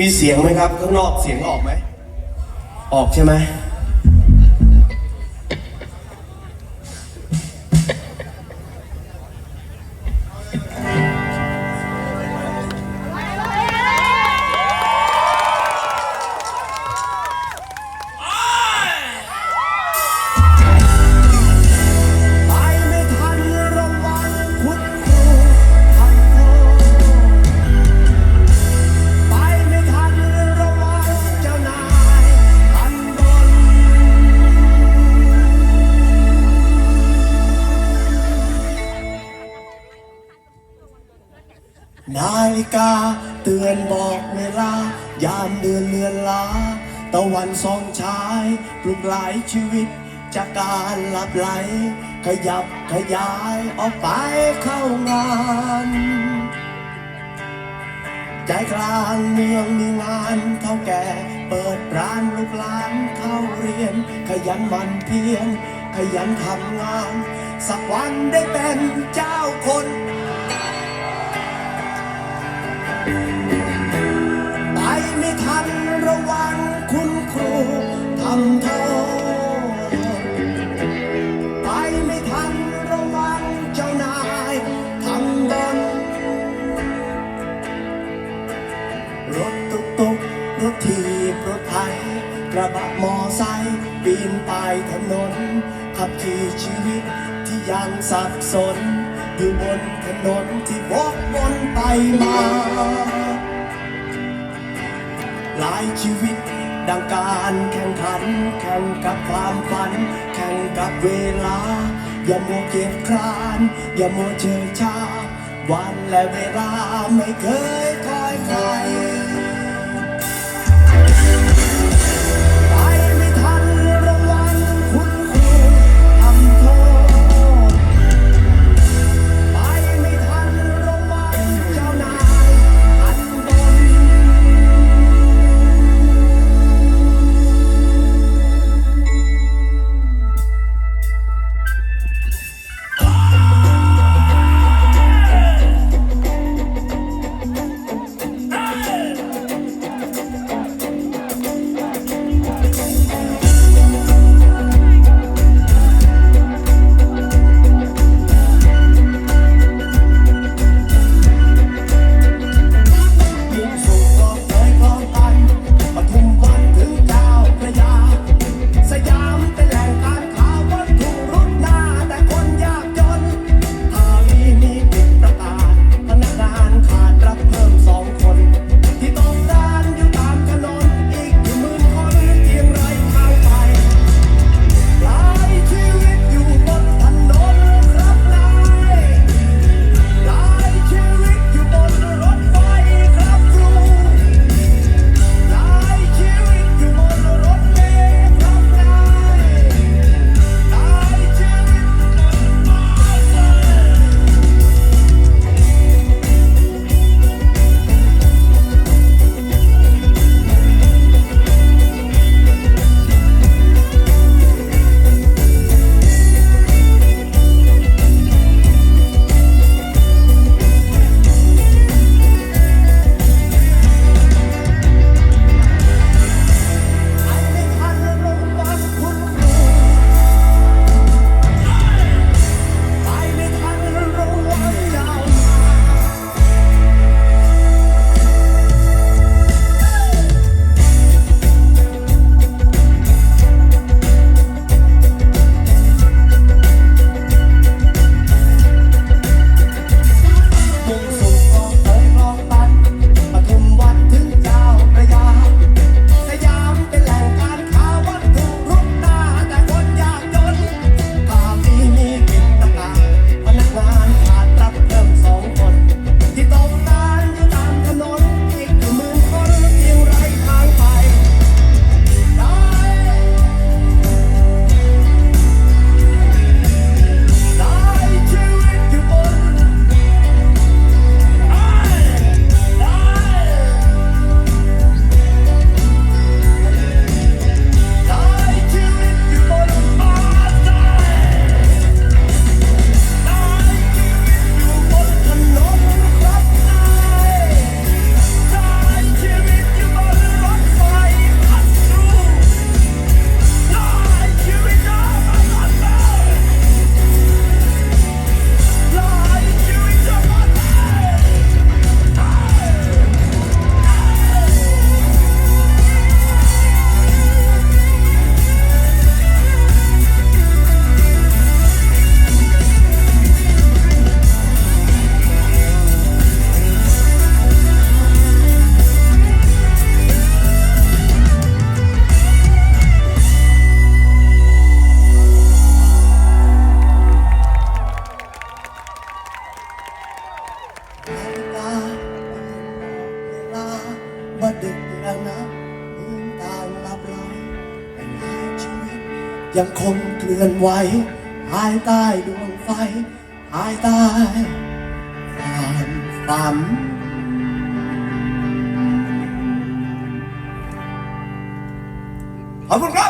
มีเสียงไหมครับ ข้างนอกเสียงออกไหม ออกใช่ไหม นาฬิกาเตือนบอกเวลา ยามเดือนเลือนลาตะวันส่องฉายปลุกหลายชีวิต จากการหลับไหล ขยับขยายออกไปเข้างาน ใจกลางเมืองมีงานเท่าแก่ เปิดร้านลูกหลานเข้าเรียน ขยันมันเพียรขยันทำงาน สักวันได้เป็นเจ้าคน ไปไม่ทันระวังคุณครูทำโทษไปไม่ทันระวังเจ้านายทำบนรถตุกตุกรถทีรถไถกระบะมอไซค์ปีนไปถนน ขับขี่ชีวิตที่ยังสับสน อยู่บนถนนที่วกวน ไปมา หลายชีวิตดังการแข่งขัน แข่งกับความฝัน แข่งกับเวลา อย่ามัวเกียจคร้าน อย่ามัวเชยชา วันและเวลาไม่เคยคอยใคร ยังคงเคลื่อนไหวหายใต้ดวงไฟหายใต้ความฝันขอบคุณครับ